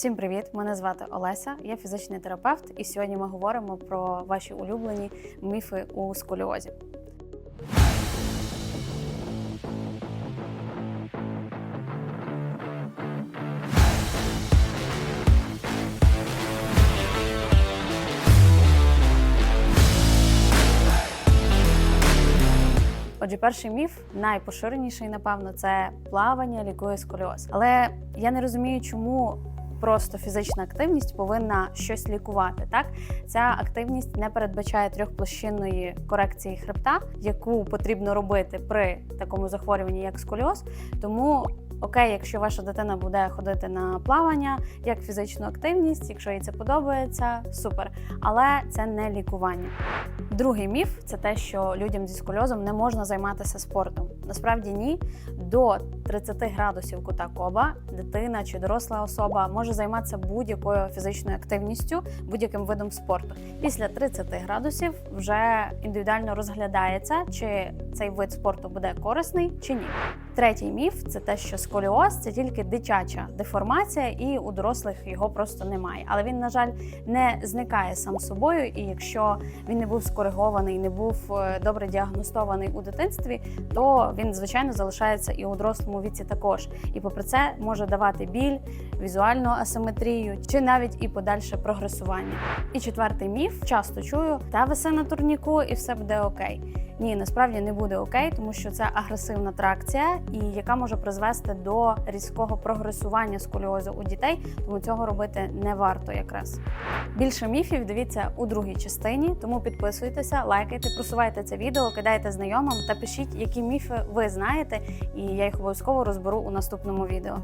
Всім привіт! Мене звати Олеся, я фізичний терапевт, і сьогодні ми говоримо про ваші улюблені міфи у сколіозі. Отже, перший міф, найпоширеніший, напевно, це плавання лікує сколіоз. Але я не розумію, чому просто фізична активність повинна щось лікувати. Так, ця активність не передбачає трьохплощинної корекції хребта, яку потрібно робити при такому захворюванні, як сколіоз. Тому окей, якщо ваша дитина буде ходити на плавання як фізичну активність, якщо їй це подобається, супер. Але це не лікування. Другий міф це те, що людям зі сколіозом не можна займатися спортом. Насправді ні. До 30 градусів кута коба дитина чи доросла особа може займатися будь-якою фізичною активністю, будь-яким видом спорту. Після 30 градусів вже індивідуально розглядається, чи цей вид спорту буде корисний чи ні. Третій міф це те, що сколіоз це тільки дитяча деформація, і у дорослих його просто немає. Але він, на жаль, не зникає сам собою. І якщо він не був скоригований, не був е, добре діагностований у дитинстві, то він звичайно залишається і у дорослому віці також. І попри це може давати біль, візуальну асиметрію чи навіть і подальше прогресування. І четвертий міф часто чую: та виси на турніку, і все буде окей. Ні, насправді не буде окей, тому що це агресивна тракція, і яка може призвести до різкого прогресування сколіозу у дітей, тому цього робити не варто якраз. Більше міфів дивіться у другій частині, тому підписуйтеся, лайкайте, просувайте це відео, кидайте знайомим та пишіть, які міфи ви знаєте, і я їх обов'язково розберу у наступному відео.